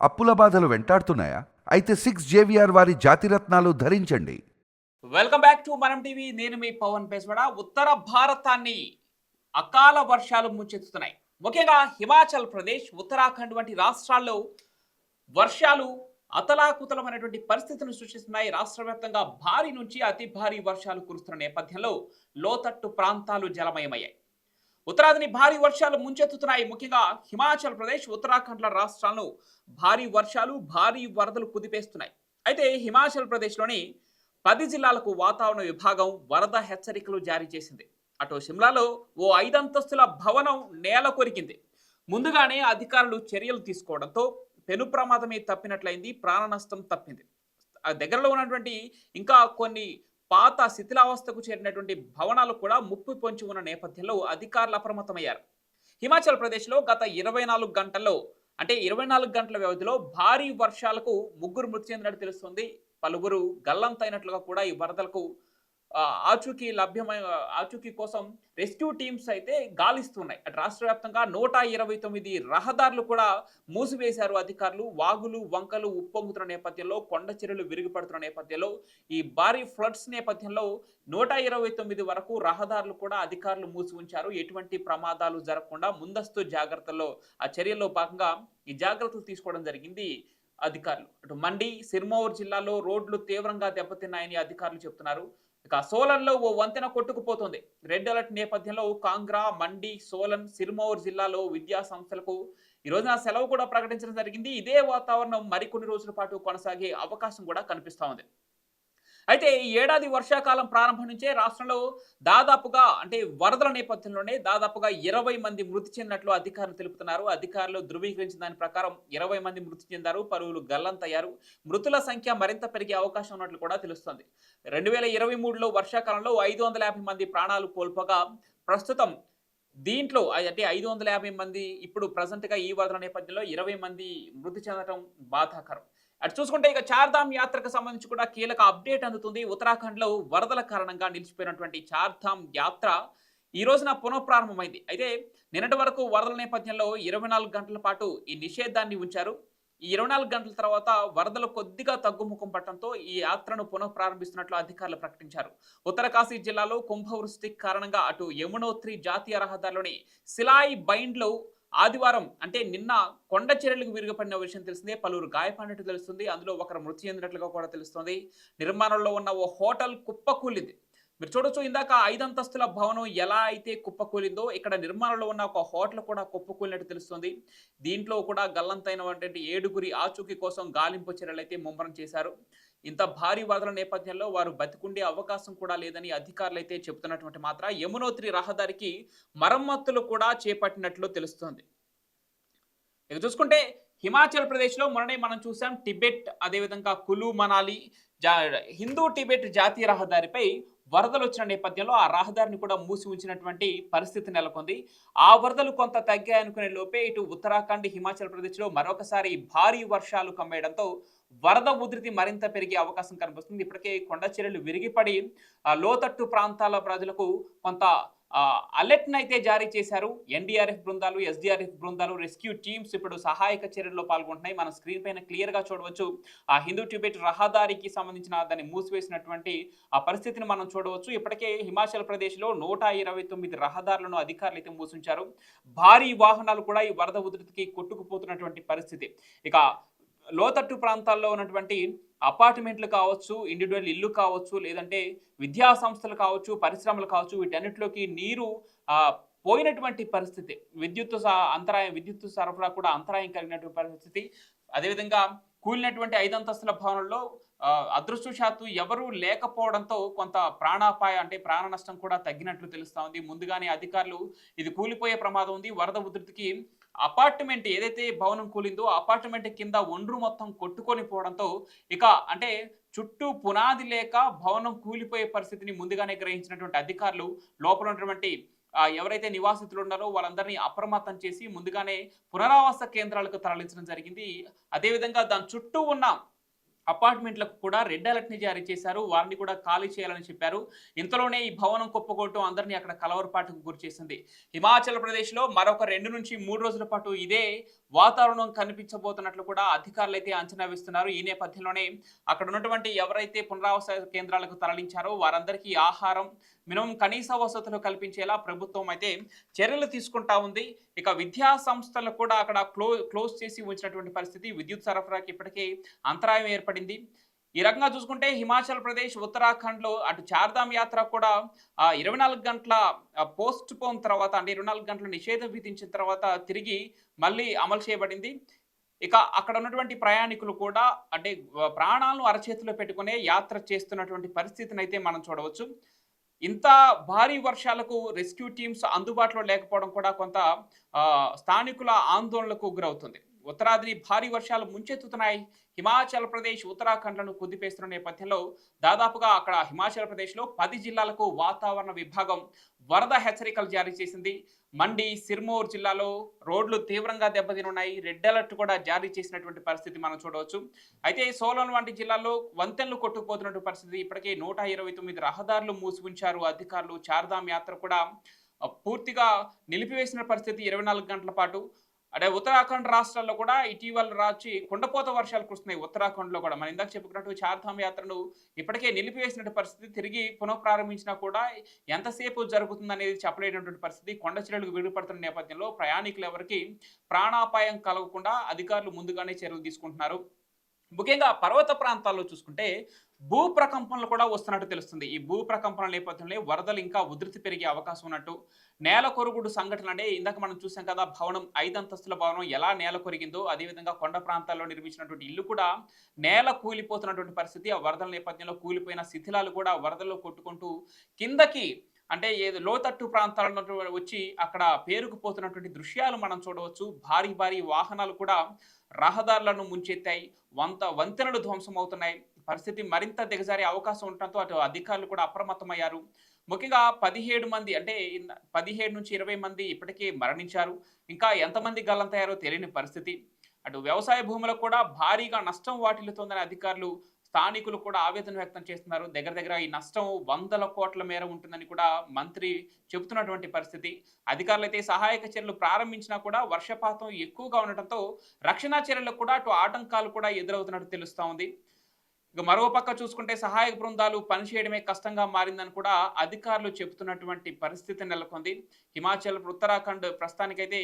అప్పుల బాధలు వెంటాడుతున్నాయా? అయితే సిక్స్ జేవిఆర్ వారి జాతిరత్నాలు ధరించండి. Welcome back to Manam TV నేను మీ పవన్ పేస్వడ. ఉత్తర భారతాన్ని అకాల వర్షాలు ముంచెత్తుతున్నాయి. ముఖ్యంగా హిమాచల్ ప్రదేశ్ ఉత్తరాఖండ్ వంటి రాష్ట్రాల్లో వర్షాలు అతలాకుతలమైనటువంటి పరిస్థితులను సృష్టిస్తున్నాయి. రాష్ట్ర వ్యాప్తంగా భారీ నుంచి అతి భారీ వర్షాలు కురుస్తున్న నేపథ్యంలో లోతట్టు ప్రాంతాలు జలమయమయ్యాయి. ఉత్తరాదిని భారీ వర్షాలు ముంచెత్తుతున్నాయి. ముఖ్యంగా హిమాచల్ ప్రదేశ్ ఉత్తరాఖండ్ల రాష్ట్రాలను భారీ వర్షాలు భారీ వరదలు కుదిపేస్తున్నాయి. అయితే హిమాచల్ ప్రదేశ్లోని పది జిల్లాలకు వాతావరణ విభాగం వరద హెచ్చరికలు జారీ చేసింది. అటు సిమ్లాలో ఓ ఐదంతస్తుల భవనం నేల కొరికింది. ముందుగానే అధికారులు చర్యలు తీసుకోవడంతో పెను ప్రమాదమే తప్పినట్లయింది ప్రాణ నష్టం తప్పింది దగ్గరలో ఉన్నటువంటి ఇంకా కొన్ని పాత శిథిలావస్థకు చేరినటువంటి భవనాలు కూడా ముప్పు పొంచి ఉన్న నేపథ్యంలో అధికారులు అప్రమత్తమయ్యారు. హిమాచల్ ప్రదేశ్లో గత ఇరవై నాలుగు గంటల్లో అంటే ఇరవై నాలుగు గంటల వ్యవధిలో భారీ వర్షాలకు ముగ్గురు మృతి చెందినట్టు తెలుస్తుంది. పలువురు గల్లంతైనట్లుగా కూడా ఈ వరదలకు ఆచూకీ లభ్యమై ఆచూకీ కోసం రెస్క్యూ టీమ్స్ అయితే గాలిస్తున్నాయి. అటు రాష్ట్ర వ్యాప్తంగా నూట ఇరవై తొమ్మిది రహదారులు కూడా మూసివేశారు అధికారులు. వాగులు వంకలు ఉప్పొంగుతున్న నేపథ్యంలో కొండ చర్యలు విరిగిపడుతున్న నేపథ్యంలో ఈ భారీ ఫ్లడ్స్ నేపథ్యంలో నూట ఇరవై తొమ్మిది వరకు రహదారులు కూడా అధికారులు మూసి ఉంచారు. ఎటువంటి ప్రమాదాలు జరగకుండా ముందస్తు జాగ్రత్తల్లో ఆ చర్యల్లో భాగంగా ఈ జాగ్రత్తలు తీసుకోవడం జరిగింది అధికారులు. అటు మండి సిర్మౌర్ జిల్లాలో రోడ్లు తీవ్రంగా దెబ్బతిన్నాయని అధికారులు చెప్తున్నారు. ఇక సోలన్లో ఓ వంతెన కొట్టుకుపోతుంది. రెడ్ అలర్ట్ నేపథ్యంలో కాంగ్రా మండి సోలన్ సిర్మౌర్ జిల్లాలో విద్యా సంస్థలకు ఈ రోజున సెలవు కూడా ప్రకటించడం జరిగింది. ఇదే వాతావరణం మరికొన్ని రోజుల పాటు కొనసాగే అవకాశం కూడా కనిపిస్తా ఉంది. అయితే ఈ ఏడాది వర్షాకాలం ప్రారంభం నుంచే రాష్ట్రంలో దాదాపుగా అంటే వరదల నేపథ్యంలోనే దాదాపుగా ఇరవై మంది మృతి చెందినట్లు అధికారులు తెలుపుతున్నారు. అధికారులు ధృవీకరించిన దాని ప్రకారం ఇరవై మంది మృతి చెందారు పలువురు గల్లంతయ్యారు మృతుల సంఖ్య మరింత పెరిగే అవకాశం ఉన్నట్లు కూడా తెలుస్తోంది. రెండు వేల ఇరవై మూడులో వర్షాకాలంలో ఐదు వందల యాభై మంది ప్రాణాలు కోల్పోగా ప్రస్తుతం దీంట్లో అంటే ఐదు వందల యాభై మంది ఇప్పుడు ప్రజెంట్గా ఈ వరదల నేపథ్యంలో ఇరవై మంది మృతి చెందడం బాధాకరం. అటు చూసుకుంటే ఇక చార్ధామ్ యాత్రకు సంబంధించి కూడా కీలక అప్డేట్ అందుతుంది. ఉత్తరాఖండ్లో వరదల కారణంగా నిలిచిపోయినటువంటి చార్ధామ్ యాత్ర ఈ రోజున పునఃప్రారంభమైంది. అయితే నిన్నటి వరకు వరదల నేపథ్యంలో ఇరవై నాలుగు గంటల పాటు ఈ నిషేధాన్ని ఉంచారు. ఈ ఇరవై నాలుగు గంటల తర్వాత వరదలు కొద్దిగా తగ్గుముఖం పట్టడంతో ఈ యాత్రను పునః ప్రారంభిస్తున్నట్లు అధికారులు ప్రకటించారు. ఉత్తరకాశీ జిల్లాలో కుంభవృష్టి కారణంగా అటు యమునోత్రి జాతీయ రహదారిలోని సిలాయి బైండ్లో ఆదివారం అంటే నిన్న కొండ చర్యలకు విరుగుపడిన విషయం తెలిసిందే పలువురు గాయపడినట్టు తెలుస్తుంది. అందులో ఒకరు మృతి చెందినట్లుగా కూడా తెలుస్తుంది. నిర్మాణంలో ఉన్న ఓ హోటల్ కుప్పకూలింది. మీరు చూడొచ్చు ఇందాక ఐదంతస్తుల భవనం ఎలా అయితే కుప్పకూలిందో ఇక్కడ నిర్మాణంలో ఉన్న ఒక హోటల్ కూడా కుప్పకూలినట్టు తెలుస్తుంది. దీంట్లో కూడా గల్లంతైనటువంటి ఏడుగురి ఆచూకీ కోసం గాలింపు చర్యలు అయితే ముమ్మరం చేశారు. ఇంత భారీ వరదల నేపథ్యంలో వారు బతికుండే అవకాశం కూడా లేదని అధికారులు అయితే చెబుతున్నటువంటి మాత్ర యమునోత్రి రహదారికి మరమ్మతులు కూడా చేపట్టినట్లు తెలుస్తోంది. ఇక చూసుకుంటే హిమాచల్ ప్రదేశ్లో మొన్ననే మనం చూసాం టిబెట్ అదేవిధంగా కులు మనాలి జా హిందూ టిబెట్ జాతీయ రహదారిపై వరదలు వచ్చిన నేపథ్యంలో ఆ రహదారిని కూడా మూసి ఉంచినటువంటి పరిస్థితి నెలకొంది. ఆ వరదలు కొంత తగ్గాయనుకునే లోపే ఇటు ఉత్తరాఖండ్ హిమాచల్ ప్రదేశ్లో మరొకసారి భారీ వర్షాలు కమ్మేయడంతో వరద ఉధృతి మరింత పెరిగే అవకాశం కనిపిస్తుంది. ఇప్పటికే కొండ చర్యలు విరిగిపడి లోతట్టు ప్రాంతాల ప్రజలకు కొంత అలర్ట్ను అయితే జారీ చేశారు. ఎన్డీఆర్ఎఫ్ బృందాలు ఎస్డీఆర్ఎఫ్ బృందాలు రెస్క్యూ టీమ్స్ ఇప్పుడు సహాయక చర్యల్లో పాల్గొంటున్నాయి. మన స్క్రీన్ పైన క్లియర్గా చూడవచ్చు. ఆ హిందూ టిబెట్ రహదారికి సంబంధించిన దాన్ని మూసివేసినటువంటి ఆ పరిస్థితిని మనం చూడవచ్చు. ఇప్పటికే హిమాచల్ ప్రదేశ్లో నూట ఇరవై తొమ్మిది రహదారులను అధికారులు అయితే మూసించారు. భారీ వాహనాలు కూడా ఈ వరద ఉధృతికి కొట్టుకుపోతున్నటువంటి పరిస్థితి. ఇక లోతట్టు ప్రాంతాల్లో ఉన్నటువంటి అపార్ట్మెంట్లు కావచ్చు ఇండివిజువల్ ఇల్లు కావచ్చు లేదంటే విద్యా సంస్థలు కావచ్చు పరిశ్రమలు కావచ్చు వీటన్నిటిలోకి నీరు పోయినటువంటి పరిస్థితి. విద్యుత్ అంతరాయం విద్యుత్ సరఫరా కూడా అంతరాయం కలిగినటువంటి పరిస్థితి. అదేవిధంగా కూలినటువంటి ఐదంతస్తుల భవనంలో అదృష్టశాత్తు అదృష్టవశాత్తు ఎవరూ లేకపోవడంతో కొంత ప్రాణాపాయ అంటే ప్రాణ నష్టం కూడా తగ్గినట్లు తెలుస్తూ ఉంది. ముందుగానే అధికారులు ఇది కూలిపోయే ప్రమాదం ఉంది. వరద ఉధృతికి అపార్ట్మెంట్ ఏదైతే భవనం కూలిందో అపార్ట్మెంట్ కింద ఒండ్రు మొత్తం కొట్టుకొని పోవడంతో ఇక అంటే చుట్టూ పునాది లేక భవనం కూలిపోయే పరిస్థితిని ముందుగానే గ్రహించినటువంటి అధికారులు లోపల ఉన్నటువంటి ఎవరైతే నివాసితులు ఉన్నారో వాళ్ళందరినీ అప్రమత్తం చేసి ముందుగానే పునరావాస కేంద్రాలకు తరలించడం జరిగింది. అదేవిధంగా దాని చుట్టూ ఉన్న అపార్ట్మెంట్లకు కూడా రెడ్ అలర్ట్ని జారీ చేశారు. వారిని కూడా ఖాళీ చేయాలని చెప్పారు. ఇంతలోనే ఈ భవనం కుప్పగొట్టడం అందరినీ అక్కడ కలవరపాటుకు గురిచేసింది హిమాచల్ ప్రదేశ్లో మరొక రెండు నుంచి మూడు రోజుల పాటు ఇదే వాతావరణం కనిపించబోతున్నట్లు కూడా అధికారులు అయితే అంచనా వేస్తున్నారు. ఈ నేపథ్యంలోనే అక్కడ ఉన్నటువంటి ఎవరైతే పునరావాస కేంద్రాలకు తరలించారో వారందరికీ ఆహారం మినిమం కనీస వసతులు కల్పించేలా ప్రభుత్వం అయితే చర్యలు తీసుకుంటా ఉంది. ఇక విద్యా సంస్థలు కూడా అక్కడ క్లో క్లోజ్ చేసి ఉంచినటువంటి పరిస్థితి. విద్యుత్ సరఫరాకి ఇప్పటికే అంతరాయం ఏర్పడింది. ఈ రకంగా చూసుకుంటే హిమాచల్ ప్రదేశ్ ఉత్తరాఖండ్లో అటు చార్ధామ్ యాత్ర కూడా ఇరవై నాలుగు గంటల పోస్ట్ పోన్ తర్వాత అంటే ఇరవై నాలుగు గంటల నిషేధం విధించిన తర్వాత తిరిగి మళ్ళీ అమలు చేయబడింది. ఇక అక్కడ ఉన్నటువంటి ప్రయాణికులు కూడా అంటే ప్రాణాలను అరచేతిలో పెట్టుకునే యాత్ర చేస్తున్నటువంటి పరిస్థితిని అయితే మనం చూడవచ్చు. ఇంత భారీ వర్షాలకు రెస్క్యూ టీమ్స్ అందుబాటులో లేకపోవడం కూడా కొంత స్థానికుల ఆందోళనకు గురవుతుంది. ఉత్తరాదిని భారీ వర్షాలు ముంచెత్తుతున్నాయి. హిమాచల్ ప్రదేశ్ ఉత్తరాఖండ్లను కుదిపేస్తున్న నేపథ్యంలో దాదాపుగా అక్కడ హిమాచల్ ప్రదేశ్లో పది జిల్లాలకు వాతావరణ విభాగం వరద హెచ్చరికలు జారీ చేసింది. మండి సిర్మోర్ జిల్లాలో రోడ్లు తీవ్రంగా దెబ్బతినున్నాయి. రెడ్ అలర్ట్ కూడా జారీ చేసినటువంటి పరిస్థితి మనం చూడవచ్చు. అయితే సోలన్ వంటి జిల్లాలో వంతెనలు కొట్టుకుపోతున్నటువంటి పరిస్థితి. ఇప్పటికే నూట ఇరవై తొమ్మిది రహదారులు మూసి ఉంచారు అధికారులు చార్ధామ్ యాత్ర కూడా పూర్తిగా నిలిపివేసిన పరిస్థితి. ఇరవై నాలుగు గంటల పాటు అంటే ఉత్తరాఖండ్ రాష్ట్రాల్లో కూడా ఇటీవల రాచి కుండపోత వర్షాలు కురుస్తున్నాయి ఉత్తరాఖండ్లో కూడా. మనం ఇందాక చెప్పుకున్నట్టు చార్ధామ్ యాత్రను ఇప్పటికే నిలిపివేసిన పరిస్థితి తిరిగి పునఃప్రారంభించినా కూడా ఎంతసేపు జరుగుతుంది అనేది చెప్పలేనటువంటి పరిస్థితి. కొండ చర్యలకు విడిపడుతున్న నేపథ్యంలో ప్రయాణికులు ఎవరికి ప్రాణాపాయం కలగకుండా అధికారులు ముందుగానే చర్యలు తీసుకుంటున్నారు. ముఖ్యంగా పర్వత ప్రాంతాల్లో చూసుకుంటే భూ ప్రకంపనలు కూడా వస్తున్నట్టు తెలుస్తుంది. ఈ భూ ప్రకంపనల నేపథ్యంలో వరదలు ఇంకా ఉధృతి పెరిగే అవకాశం ఉన్నట్టు నేల కొరుగుడు సంఘటన అంటే ఇందాక మనం చూసాం కదా భవనం ఐదు అంతస్తుల భవనం ఎలా నేల కొరిగిందో అదేవిధంగా కొండ ప్రాంతాల్లో నిర్మించినటువంటి ఇల్లు కూడా నేల కూలిపోతున్నటువంటి పరిస్థితి. ఆ వరదల నేపథ్యంలో కూలిపోయిన శిథిలాలు కూడా వరదల్లో కొట్టుకుంటూ కిందకి అంటే ఏదో లోతట్టు ప్రాంతాల వచ్చి అక్కడ పేరుకుపోతున్నటువంటి దృశ్యాలు మనం చూడవచ్చు. భారీ భారీ వాహనాలు కూడా రహదారులను ముంచెత్తాయి. వంత వంతెనలు ధ్వంసం అవుతున్నాయి పరిస్థితి మరింత దిగజారే అవకాశం ఉండటంతో అటు అధికారులు కూడా అప్రమత్తమయ్యారు. ముఖ్యంగా పదిహేడు మంది అంటే పదిహేడు నుంచి ఇరవై మంది ఇప్పటికే మరణించారు. ఇంకా ఎంతమంది గల్లంతయ్యారో తెలియని పరిస్థితి. అటు వ్యవసాయ భూములకు కూడా భారీగా నష్టం వాటిల్లుతోందని అధికారులు స్థానికులు కూడా ఆవేదన వ్యక్తం చేస్తున్నారు. దగ్గర దగ్గర ఈ నష్టం వందల కోట్ల మేర ఉంటుందని కూడా మంత్రి చెబుతున్నటువంటి పరిస్థితి. అధికారులు అయితే సహాయక చర్యలు ప్రారంభించినా కూడా వర్షపాతం ఎక్కువగా ఉండటంతో రక్షణ చర్యలకు కూడా అటు ఆటంకాలు కూడా ఎదురవుతున్నట్టు తెలుస్తూ ఉంది. ఇక మరో పక్క చూసుకుంటే సహాయక బృందాలు పనిచేయడమే కష్టంగా మారిందని కూడా అధికారులు చెబుతున్నటువంటి పరిస్థితి నెలకొంది. హిమాచల్ ఉత్తరాఖండ్ ప్రస్తుతానికైతే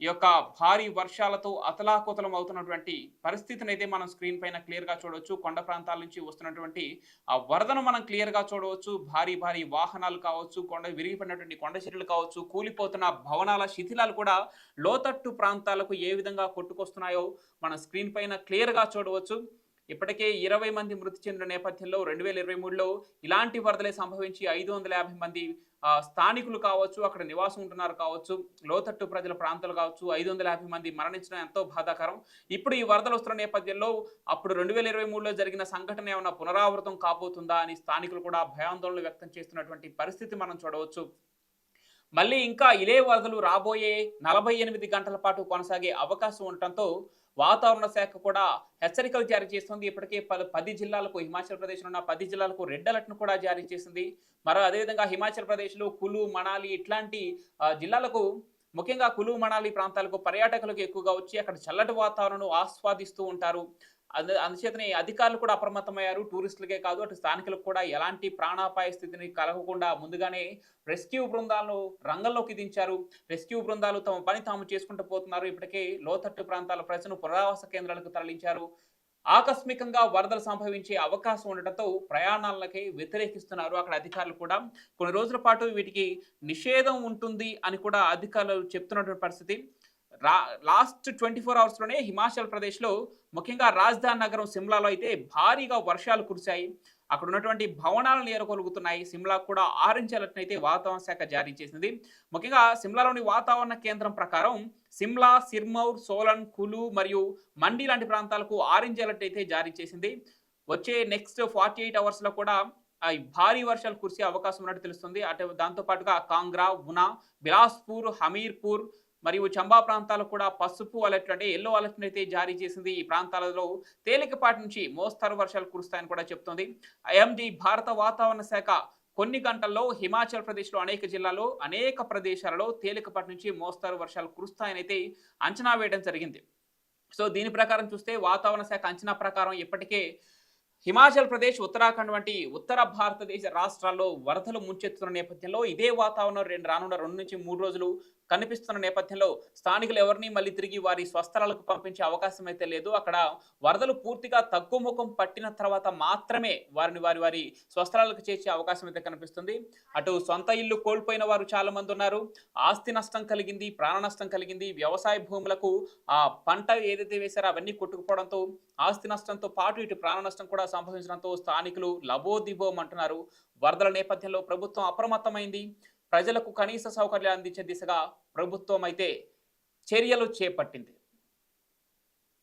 ఈ యొక్క భారీ వర్షాలతో అతలాకుతలం అవుతున్నటువంటి పరిస్థితిని అయితే మనం స్క్రీన్ పైన క్లియర్గా చూడవచ్చు. కొండ ప్రాంతాల నుంచి వస్తున్నటువంటి ఆ వరదను మనం క్లియర్గా చూడవచ్చు. భారీ భారీ వాహనాలు కావచ్చు కొండ విరిగిపడినటువంటి కొండ చెట్లు కావచ్చు కూలిపోతున్న భవనాల శిథిలాలు కూడా లోతట్టు ప్రాంతాలకు ఏ విధంగా కొట్టుకొస్తున్నాయో మనం స్క్రీన్ పైన క్లియర్గా చూడవచ్చు. ఇప్పటికే ఇరవై మంది మృతి చెందిన నేపథ్యంలో రెండు వేల ఇరవై మూడులో ఇలాంటి వరదలే సంభవించి ఐదు వందల యాభై మంది స్థానికులు కావచ్చు అక్కడ నివాసం ఉంటున్నారు కావచ్చు లోతట్టు ప్రజల ప్రాంతాలు కావచ్చు ఐదు వందల యాభై మంది మరణించడం ఎంతో బాధాకరం. ఇప్పుడు ఈ వరదలు వస్తున్న నేపథ్యంలో అప్పుడు రెండు వేల ఇరవై మూడులో జరిగిన సంఘటన ఏమైనా పునరావృతం కాబోతుందా అని స్థానికులు కూడా భయాందోళన వ్యక్తం చేస్తున్నటువంటి పరిస్థితి మనం చూడవచ్చు. మళ్ళీ ఇంకా ఇలే వరదలు రాబోయే నలభై ఎనిమిది గంటల పాటు కొనసాగే అవకాశం ఉండటంతో వాతావరణ శాఖ కూడా హెచ్చరికలు జారీ చేస్తుంది. ఇప్పటికే పలు పది జిల్లాలకు హిమాచల్ ప్రదేశ్లో ఉన్న పది జిల్లాలకు రెడ్ అలర్ట్ను కూడా జారీ చేసింది. మరో అదేవిధంగా హిమాచల్ ప్రదేశ్లో కులు మనాలి ఇట్లాంటి జిల్లాలకు ముఖ్యంగా కులు మనాలి ప్రాంతాలకు పర్యాటకులకు ఎక్కువగా వచ్చి అక్కడ చల్లటి వాతావరణం ఆస్వాదిస్తూ ఉంటారు. అందు అందుచేతనే అధికారులు కూడా అప్రమత్తమయ్యారు. టూరిస్టులకే కాదు అటు స్థానికులకు కూడా ఎలాంటి ప్రాణాపాయ స్థితిని కలగకుండా ముందుగానే రెస్క్యూ బృందాలను రంగంలోకి దించారు. రెస్క్యూ బృందాలు తమ పని తాము చేసుకుంటూ పోతున్నారు. ఇప్పటికే లోతట్టు ప్రాంతాల ప్రజలను పునరావాస కేంద్రాలకు తరలించారు. ఆకస్మికంగా వరదలు సంభవించే అవకాశం ఉండటంతో ప్రయాణాలకి వ్యతిరేకిస్తున్నారు అక్కడ అధికారులు కూడా. కొన్ని రోజుల పాటు వీటికి నిషేధం ఉంటుంది అని కూడా అధికారులు చెప్తున్నటువంటి పరిస్థితి. రా లాస్ట్ ట్వంటీ ఫోర్ అవర్స్లోనే హిమాచల్ ప్రదేశ్లో ముఖ్యంగా రాజధాని నగరం సిమ్లాలో అయితే భారీగా వర్షాలు కురిశాయి. అక్కడ ఉన్నటువంటి భవనాలను ఏరగొలుగుతున్నాయి సిమ్లా కూడా ఆరెంజ్ అలర్ట్ అయితే వాతావరణ శాఖ జారీ చేసింది. ముఖ్యంగా సిమ్లాలోని వాతావరణ కేంద్రం ప్రకారం సిమ్లా సిర్మౌర్ సోలన్ కులు మరియు మండి లాంటి ప్రాంతాలకు ఆరెంజ్ అలర్ట్ అయితే జారీ చేసింది. వచ్చే నెక్స్ట్ ఫార్టీ ఎయిట్ అవర్స్లో కూడా భారీ వర్షాలు కురిసే అవకాశం ఉన్నట్టు తెలుస్తుంది. అటు దాంతో పాటుగా కాంగ్రా ఉనా బిలాస్పూర్ హమీర్పూర్ మరియు చంబా ప్రాంతాలు కూడా పసుపు అలర్ట్ అంటే ఎల్లో అలర్ట్ అయితే జారీ చేసింది. ఈ ప్రాంతాలలో తేలికపాటి నుంచి మోస్తరు వర్షాలు కురుస్తాయని కూడా చెప్తోంది. ఐఎండి భారత వాతావరణ శాఖ కొన్ని గంటల్లో హిమాచల్ ప్రదేశ్లో అనేక జిల్లాల్లో అనేక ప్రదేశాలలో తేలికపాటి నుంచి మోస్తరు వర్షాలు కురుస్తాయని అయితే అంచనా వేయడం జరిగింది. సో దీని ప్రకారం చూస్తే వాతావరణ శాఖ అంచనా ప్రకారం ఇప్పటికే హిమాచల్ ప్రదేశ్ ఉత్తరాఖండ్ వంటి ఉత్తర భారతదేశ రాష్ట్రాల్లో వరదలు ముంచెత్తున్న నేపథ్యంలో ఇదే వాతావరణం రెండు రానున్న రెండు నుంచి మూడు రోజులు కనిపిస్తున్న నేపథ్యంలో స్థానికులు ఎవరిని మళ్ళీ తిరిగి వారి స్వస్థలాలకు పంపించే అవకాశం అయితే లేదు. అక్కడ వరదలు పూర్తిగా తగ్గుముఖం పట్టిన తర్వాత మాత్రమే వారిని వారి వారి స్వస్థలాలకు చేర్చే అవకాశం అయితే కనిపిస్తుంది. అటు సొంత ఇల్లు కోల్పోయిన వారు చాలా మంది ఉన్నారు. ఆస్తి నష్టం కలిగింది ప్రాణ నష్టం కలిగింది. వ్యవసాయ భూములకు ఆ పంట ఏదైతే వేశారో అవన్నీ కొట్టుకుపోవడంతో ఆస్తి నష్టంతో పాటు ఇటు ప్రాణ నష్టం కూడా సంభవించడంతో స్థానికులు లబోదిబోం అంటున్నారు వరదల నేపథ్యంలో ప్రభుత్వం అప్రమత్తమైంది. ప్రజలకు కనీస సౌకర్యాలు అందించే దిశగా ప్రభుత్వం అయితే చర్యలు చేపట్టింది.